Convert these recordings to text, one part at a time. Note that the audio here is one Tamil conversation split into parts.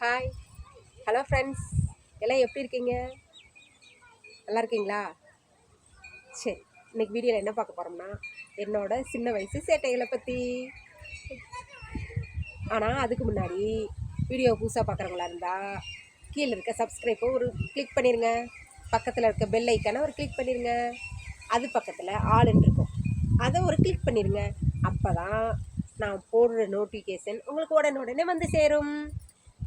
ஹாய் ஹலோ ஃப்ரெண்ட்ஸ் எல்லாம் எப்படி இருக்கீங்க? நல்லா இருக்கீங்களா? சரி இன்னைக்கு வீடியோவில் என்ன பார்க்க போகிறோம்னா என்னோட சின்ன வயசு சேட்டைகளை பற்றி ஆனால் அதுக்கு முன்னாடி வீடியோ புதுசாக பார்க்குறவங்களா இருந்தால் கீழே இருக்க சப்ஸ்கிரைப்பை ஒரு கிளிக் பண்ணிடுங்க பக்கத்தில் இருக்க பெல் ஐக்கானை ஒரு கிளிக் பண்ணிடுங்க அது பக்கத்தில் ஆளுன்னு இருக்கும். அதை ஒரு கிளிக் பண்ணிடுங்க அப்போ தான் நான் போடுற நோட்டிஃபிகேஷன் உங்களுக்கு உடனே உடனே வந்து சேரும்.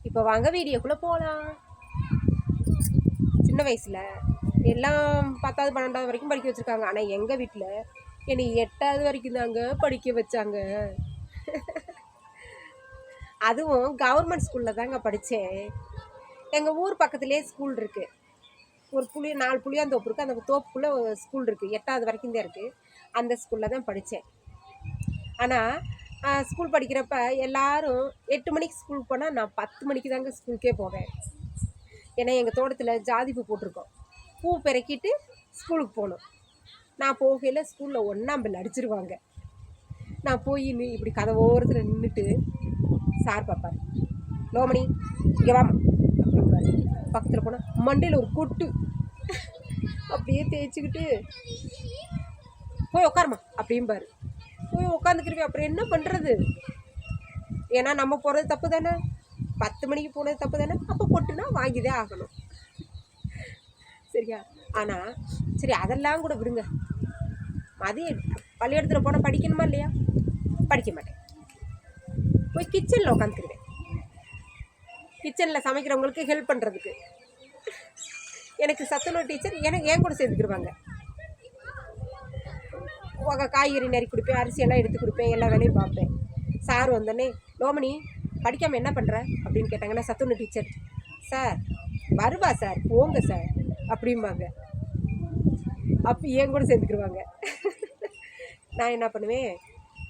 இப்போ வாங்க வீடியோக்குள்ளே போகலாம் சின்ன வயசில் எல்லாம் பத்தாவது பன்னெண்டாவது வரைக்கும் படிக்க வச்சுருக்காங்க. ஆனால் எங்கள் வீட்டில் என்னை எட்டாவது வரைக்கும் தாங்க படிக்க வச்சாங்க. அதுவும் கவர்மெண்ட் ஸ்கூலில் தாங்க படித்தேன் எங்கள் ஊர் பக்கத்துலேயே ஸ்கூல் இருக்குது ஒரு புளி நாலு புளியாந்தோப்பு இருக்குது அந்த தோப்புக்குள்ளே ஸ்கூல் இருக்குது எட்டாவது வரைக்கும் தான் இருக்குது அந்த ஸ்கூலில் தான் படித்தேன் ஆனால் ஸ்கூல் படிக்கிறப்ப எல்லாரும் எட்டு மணிக்கு ஸ்கூலுக்கு போனால் நான் பத்து மணிக்கு தாங்க ஸ்கூலுக்கே போவேன். ஏன்னா எங்கள் தோட்டத்தில் ஜாதி பூ போட்டிருக்கோம். பூ பெருக்கிட்டு ஸ்கூலுக்கு போகணும். நான் போகையில் ஸ்கூலில் ஒன்றாம் பில் அடிச்சிருவாங்க நான் போய் இப்படி கதை ஓரத்தில் நின்றுட்டு சார் பார்ப்பார் லோமணி இங்கே வாமா அப்படிம்பாரு பக்கத்தில் போனால் மண்டையில் ஒரு கொட்டு. அப்படியே தேய்ச்சிக்கிட்டு போய் உட்காருமா அப்படிம்பாரு. போய் உட்காந்துக்கிருவேன் அப்புறம் என்ன பண்ணுறது ஏன்னா நம்ம போகிறது தப்பு தானே பத்து மணிக்கு போனது தப்பு தானே அப்போ கொட்டுனா வாங்கிதே ஆகணும். சரியா? ஆனால் சரி அதெல்லாம் கூட விடுங்க. மதியம் பள்ளியிடத்தில் போனால் படிக்கணுமா இல்லையா? படிக்க மாட்டேன். போய் கிச்சனில் உட்காந்துக்கிடுவேன் கிச்சனில் சமைக்கிறவங்களுக்கு ஹெல்ப் பண்ணுறதுக்கு எனக்கு சத்துணவு டீச்சர் எனக்கு ஏன் கூட சேர்ந்துக்கிடுவாங்க காய்கறி நறுக்கி கொடுப்பேன் அரிசியெல்லாம் எடுத்து கொடுப்பேன் எல்லா வேலையும் பார்ப்பேன். சார் வந்தோடனே லோமணி படிக்காமல் என்ன பண்ணுற அப்படின்னு கேட்டாங்கன்னா சத்துண டீச்சர் சார் வருவா சார் போங்க சார் அப்படிம்பாங்க. அப்போ என் கூட சேர்ந்துக்கிடுவாங்க நான் என்ன பண்ணுவேன்?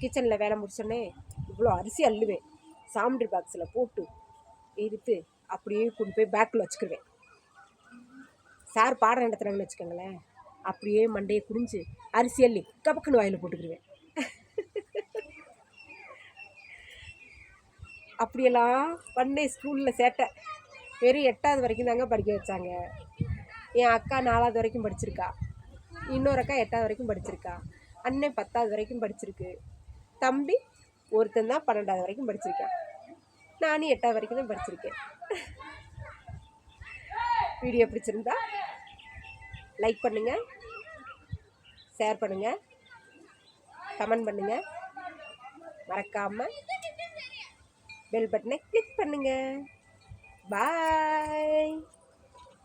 கிச்சனில் வேலை முடிச்சோடனே இவ்வளோ அரிசி அள்ளுவேன். சாம்பிட்ரி பாக்ஸில் போட்டு எடுத்து அப்படியே கொண்டு போய் பேக்கில் வச்சுக்கிடுவேன் சார் பாடம் நடத்துகிறாங்கன்னு வச்சுக்கோங்களேன். அப்படியே மண்டையை குடிஞ்சு அரிசி அள்ளி கபக்குன்னு வாயில் போட்டுக்கிடுவேன் அப்படியெல்லாம் பண்ணேன் ஸ்கூலில் சேட்டை. வெறும் எட்டாவது வரைக்கும் தாங்க படிக்க வச்சாங்க. என் அக்கா நாலாவது வரைக்கும் படிச்சிருக்கா. இன்னொரு அக்கா எட்டாவது வரைக்கும் படிச்சிருக்கா. அண்ணன் பத்தாவது வரைக்கும் படிச்சிருக்கு. தம்பி ஒருத்தன் தான் பன்னெண்டாவது வரைக்கும் படிச்சிருக்கேன் நானும் எட்டாவது வரைக்கும் தான் படிச்சிருக்கேன். வீடியோ பிடிச்சிருந்தா லைக் பண்ணுங்கள் ஷேர் பண்ணுங்கள் கமெண்ட் பண்ணுங்கள் மறக்காமல் பெல் பட்டனை கிளிக் பண்ணுங்கள் பாய்